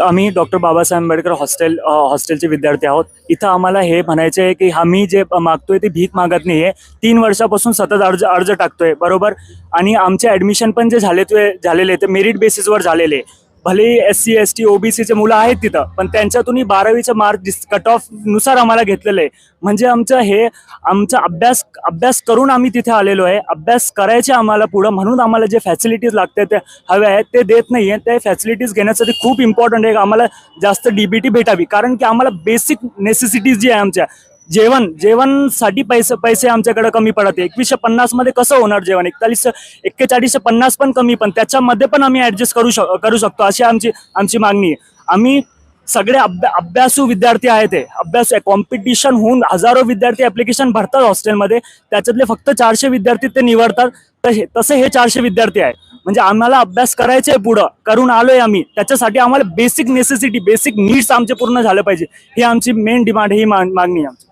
आम्ही doctor Babasaheb Ambedkar hostel हॉस्टेलचे विद्यार्थी आहोत. इथं आम्हाला हे म्हणायचे आहे की आम्ही जे मागतोय ते भीक मागत नाही आहे तीन वर्षापासून सतत अर्ज अर्ज टाकतोय बरोबर? आणि आमचे ॲडमिशन पण जे झाले ते झालेले ते मेरिट बेसिसवर झालेले भले एस सी एस टी ओबीसीचे मुलं आहेत तिथं पण त्यांच्यातूनही बारावीचं मार्क कट ऑफनुसार आम्हाला घेतलेलं आहे. म्हणजे आमचं हे आमचा अभ्यास अभ्यास करून आम्ही तिथे आलेलो आहे. अभ्यास करायचे आम्हाला पुढं म्हणून आम्हाला जे फॅसिलिटीज लागते ते हवे आहेत ते देत नाही आहे ते फॅसिलिटीज घेण्यासाठी खूप इम्पॉर्टंट आहे. आम्हाला जास्त डी बी टी भेटावी. कारण की आम्हाला बेसिक नेसेसिटीज जी आहे आमच्या जेवण जेवणसाठी पैसे पैसे आमच्याकडे कमी पडत आहे. एकवीसशे पन्नासमध्ये कसं होणार जेवण? एकतालीस एक्केचाळीसशे पन्नास पण कमी पण त्याच्यामध्ये पण आम्ही ॲडजस्ट करू शक करू शकतो अशी आमची आमची मागणी आहे. आम्ही सगळे अभ्या अभ्यासू विद्यार्थी आहेत ते अभ्यास कॉम्पिटिशन होऊन हजारो विद्यार्थी ॲप्लिकेशन भरतात हॉस्टेलमध्ये. त्याच्यातले फक्त चारशे विद्यार्थी ते निवडतात. तसे तसे हे चारशे विद्यार्थी आहे. म्हणजे आम्हाला अभ्यास करायचे आहे पुढं. करून आलोय आम्ही. त्याच्यासाठी आम्हाला बेसिक नेसेसिटी बेसिक नीड्स आमचे पूर्ण झालं पाहिजे. ही आमची मेन डिमांड ही मागणी आहे आमची.